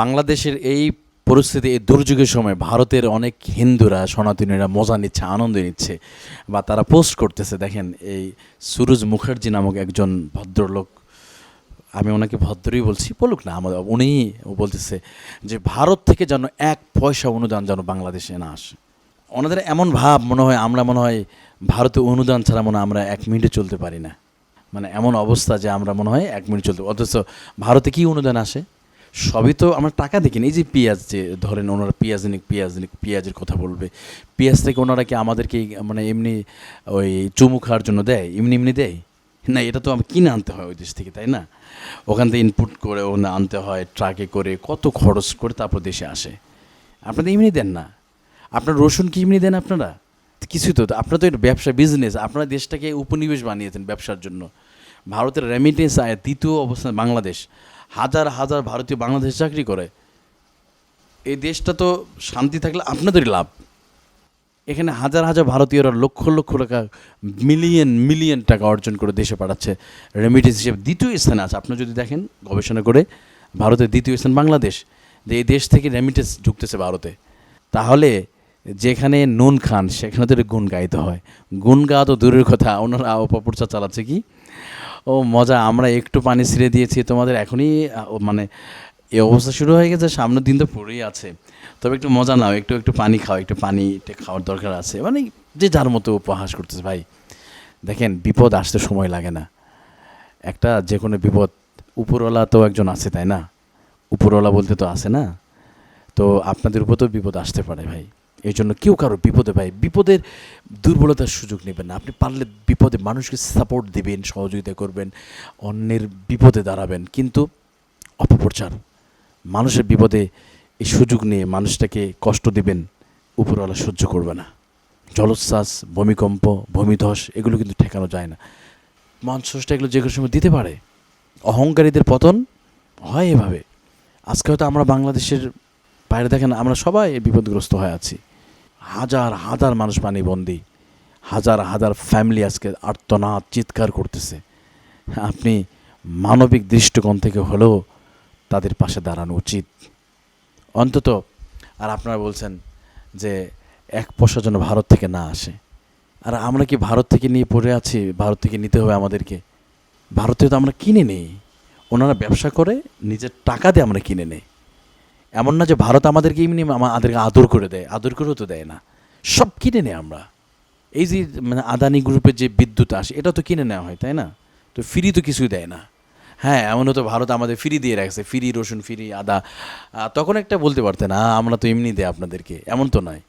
বাংলাদেশের এই পরিস্থিতি, এই দুর্যোগের সময় ভারতের অনেক হিন্দুরা, সনাতনীরা মজা নিচ্ছে, আনন্দ নিচ্ছে বা তারা পোস্ট করতেছে, দেখেন এই সুরজ মুখার্জি নামক একজন ভদ্রলোক, আমি ওনাকে ভদ্রই বলছি, বলুক না, আমাদের, উনি বলতেছে যে ভারত থেকে যেন এক পয়সা অনুদান যেন বাংলাদেশে না আসে। ওনাদের এমন ভাব মনে হয়, আমরা মনে হয় ভারতে অনুদান ছাড়া মনে আমরা এক মিনিটে চলতে পারি না। মানে এমন অবস্থা যে আমরা মনে হয় এক মিনিট চলতে, অথচ ভারতে কি অনুদান আসে? সবই তো আমরা টাকা দেখি। এই যে পেঁয়াজ যে ধরেন ওনারা পেঁয়াজ নিক পেঁয়াজ নিক পেঁয়াজের কথা বলবে। পেঁয়াজ থেকে ওনারা কি আমাদেরকে মানে এমনি ওই চুমু খাওয়ার জন্য দেয়? এমনি এমনি দেয়? না, এটা তো আমি, কিনে আনতে হয় ওই দেশ থেকে, তাই না? ওখান থেকে ইনপুট করে ওখানে আনতে হয় ট্রাকে করে, কত খরচ করে তারপর দেশে আসে। আপনাদের এমনি দেন না। আপনার রসুন কি এমনি দেন আপনারা? কিছুই তো আপনারা তো এটা ব্যবসা বিজনেস আপনারা দেশটাকে উপনিবেশ বানিয়েছেন ব্যবসার জন্য। ভারতের রেমিটেন্স আয় দ্বিতীয় অবস্থান বাংলাদেশ। হাজার হাজার ভারতীয় বাংলাদেশ চাকরি করে। এই দেশটা তো শান্তি থাকলে আপনাদেরই লাভ। এখানে হাজার হাজার ভারতীয়রা লক্ষ লক্ষ টাকা মিলিয়ন মিলিয়ন টাকা অর্জন করে দেশে পাঠাচ্ছে। রেমিটেন্স হিসেবে দ্বিতীয় স্থানে আছে। আপনি যদি দেখেন, গবেষণা করে, ভারতের দ্বিতীয় স্থান বাংলাদেশ। যে এই দেশ থেকে রেমিটেন্স ঢুকতেছে ভারতে। তাহলে যেখানে নুন খান, সেখানে তো গুণ গাইতে হয়। গুণ গাওয়া তো দূরের কথা। ওনারা অপপ্রচার চালাচ্ছে কি? ও মজা, আমরা একটু পানি ছিঁড়ে দিয়েছি। তোমাদের এখনই মানে এই অবস্থা শুরু হয়ে গেছে, সামনের দিন তো পড়েই আছে। তবে একটু মজা নাও, একটু একটু পানি খাও, একটু পানি খাওয়ার দরকার আছে। মানে যে যার মতো উপহাস করতেছে, ভাই। দেখেন, বিপদ আসতে সময় লাগে না। একটা যে কোনো বিপদ, উপরওয়ালা তো একজন আছে, তাই না? উপরওয়ালা বলতে তো আছে না? তো আপনাদের উপর তো বিপদ আসতে পারে, ভাই। এই জন্য কেউ কারও বিপদে ভাই বিপদের দুর্বলতার সুযোগ নেবেন না। আপনি পারলে বিপদে মানুষকে সাপোর্ট দিবেন, সহযোগিতা করবেন, অন্যের বিপদে দাঁড়াবেন। কিন্তু অপপ্রচার, মানুষের বিপদে এই সুযোগ নিয়ে মানুষটাকে কষ্ট দিবেন, উপরওয়ালা সহ্য করবে না। জলোচ্ছ্বাস, ভূমিকম্প, ভূমিধস, এগুলো কিন্তু ঠেকানো যায় না। মানুষটা এগুলো যে কোনো সময় দিতে পারে। অহংকারীদের পতন হয় এভাবে। আজকে হয়তো আমরা বাংলাদেশের বাইরে দেখেন, আমরা সবাই বিপদগ্রস্ত হয়ে আছি। হাজার হাজার মানুষ পানিবন্দী হাজার হাজার ফ্যামিলি আজকে আর্তনাদ, চিৎকার করতেছে। আপনি মানবিক দৃষ্টিকোণ থেকে হলেও তাদের পাশে দাঁড়ানো উচিত। অন্তত, আর আপনারা বলছেন যে এক পয়সা যেন ভারত থেকে না আসে। আর আমরা কি ভারত থেকে নিয়ে পড়ে আছি? ভারত থেকে নিতে হবে আমাদেরকে। ভারতে তো আমরা কিনে নেই। ওনারা ব্যবসা করে, নিজের টাকা দিয়ে আমরা কিনে নেই। এমন না যে ভারত আমাদেরকে এমনি আমাদেরকে আদর করে দেয়, আদর করেও তো দেয় না। সব কিনে নেয় আমরা। এই যে মানে আদানি গ্রুপের যে বিদ্যুৎ আসে, এটা তো কিনে নেওয়া হয়, তাই না? তো ফ্রি তো কিছুই দেয় না। হ্যাঁ এমনও তো ভারত আমাদের ফ্রি দিয়ে রাখছে ফ্রি রসুন ফ্রি আদা। তখন একটা বলতে পারতেন আমরা তো এমনি দেয় আপনাদেরকে। এমন তো নয়।